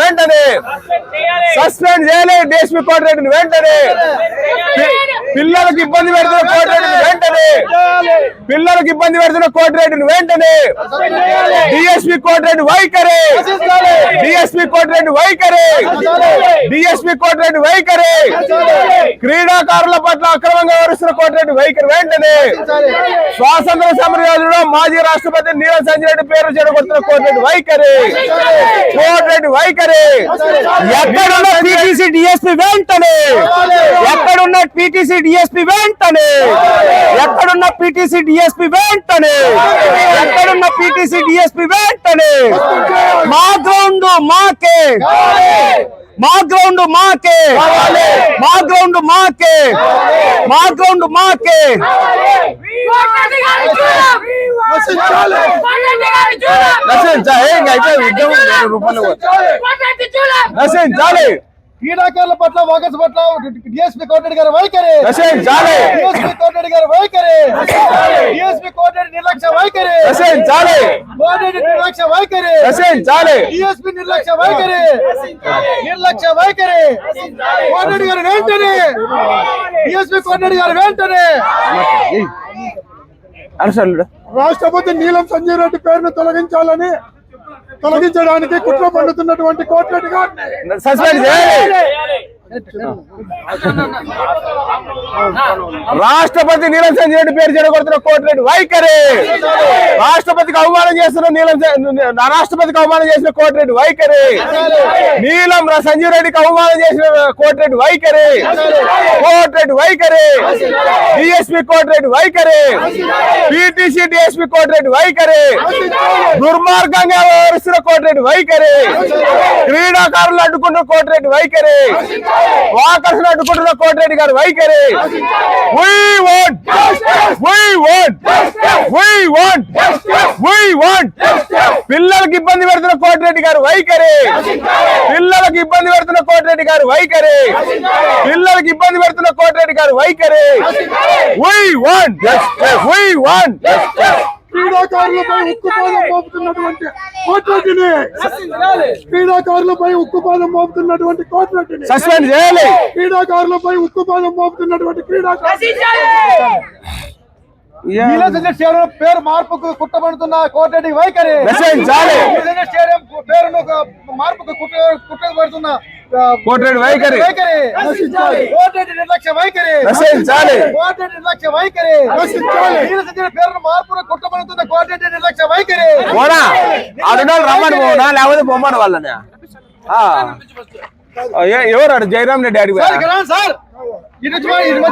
వెంటనే సస్పెండ్ చేయలేదు డిఎస్పీ కోటిరెడ్డిని వెంటనే. పిల్లలకు ఇబ్బంది పెడుతున్న కోటిరెడ్డిని వెంటనే. పిల్లలకు ఇబ్బంది పెడుతున్న కోటిరెడ్డిని వెంటనే. డిఎస్పీ కోటిరెడ్డి వైఖరి. డిఎస్పీ కోటిరెడ్డి వైఖరి. డిఎస్పీ కోటిరెడ్డి వైఖరి. క్రీడాకారుల పట్ల అక్రమంగా వ్యవహరిస్తున్న కోటిరెడ్డి వైఖరి వెంటనే. స్వాతంత్ర సమర యోధుడు మాజీ రాష్ట్రపతి నీరజ్ సంజయ్ రెడ్డి పేరు చెడగొడుతున్న కోటిరెడ్డి వైఖరి. కోటిరెడ్డి వైఖరి ఎక్కడున్న టీటీసీ డిఎస్పీ వెంటనే! ఎక్కడున్న టీటీసీ డిఎస్పీ వెంటనే! ఎక్కడున్న పీటీసీ డిఎస్పీ వెంటనే! ఎక్కడున్న పీటీసీ డిఎస్పీ వెంటనే! మా గ్రౌండ్ మాకే! మా గ్రౌండ్ మాకే. మా గ్రౌండ్ మాకే. మా గ్రౌండ్ మాకే. నశించాలి. ఇంకా అయిపోయింది ఉద్యమం వేరే రూపంలో నశించాలి. క్రీడాకారుల పట్ల వాకర్స్ పట్ల డిఎస్పీ కోటరెడ్డి గారి వైఖరి. నశించాలి. డిఎస్పీ కోటరెడ్డి గారి వైఖరి. డిఎస్పీ కోటరెడ్డి నిర్లక్ష్య వైఖరి. నశించాలి. కోటరెడ్డి నిర్లక్ష్య వైఖరి. నశించాలి. డిఎస్పీ నిర్లక్ష్య వైఖరి. నిర్లక్ష్య వైఖరి. గారు వెంటనే. డిఎస్పీ గారు వెంటనే. రాష్ట్రపతి నీలం సంజయ్ రెడ్డి పేరును తొలగించాలని తొలగించడానికి కుట్ర చేయాలి. రాష్ట్రపతి నీలం సంజయ్ రెడ్డి పేరు చెడగొడుతున్న కోటిరెడ్డి వైఖరి. రాష్ట్రపతికి అవమానం చేస్తున్న నీలం రాష్ట్రపతికి అవమానం చేసిన కోటిరెడ్డి వైఖరి. నీలం ర- సంజయ్ రెడ్డికి అవమానం చేసిన కోటిరెడ్డి వైఖరి. కోటిరెడ్డి వైఖరి. డిఎస్పీ కోటిరెడ్డి వైఖరి. పిటిసి డిఎస్పీ కోటిరెడ్డి వైఖరి. దుర్మార్గంగా వ్యవహరిస్తున్న కోటిరెడ్డి వైఖరి. క్రీడాకారులు అడ్డుకుంటున్న కోటిరెడ్డి వైఖరి. వాకర్స్ అడ్డుకుంటున్న కోటిరెడ్డి గారి వైఖరి. We want. We want. We want. పిల్లలకి ఇబ్బంది పెడుతున్న కోటిరెడ్డి గారు వైఖరి. పిల్లలకి ఇబ్బంది పెడుతున్న కోటిరెడ్డి గారు వైఖరి. పిల్లలకి ఇబ్బంది పెడుతున్న కోటిరెడ్డి గారు వైఖరి. క్రీడాకారులపై ఉక్కుపాదం మోపుతున్నటువంటి కోటిరెడ్డిని. క్రీడాకారులపై ఉక్కుపాదం మోపుతున్నటువంటి కోటిరెడ్డిని. సస్పెండ్ చేయాలి. క్రీడాకారులపై ఉక్కుపాదం మోపుతున్నటువంటి క్రీడాకారులు. సంజయ్ స్టేడియం పేరు మార్పుకు కుట్టబడుతున్న కోటరెడ్డి వైఖరి. స్టేడియం పేరును మార్పుకు కుట్ట కుట్టబడుతున్న కోటిరెడ్డి వైఖరి. కోటరెడ్డి నిర్లక్ష్య వైఖరి. కోటరెడ్డి నిర్లక్ష్య వైఖరి. పేరును మార్పుకు కుట్టబడుతున్న కోటరెడ్డి నిర్లక్ష్య వైఖరి. రమ్మని పోనా? లేకపోతే బొమ్మను వాళ్ళని? ఎవరు జయరామ్ రెడ్డి అడిగి సార్ ఇటు ఇటు.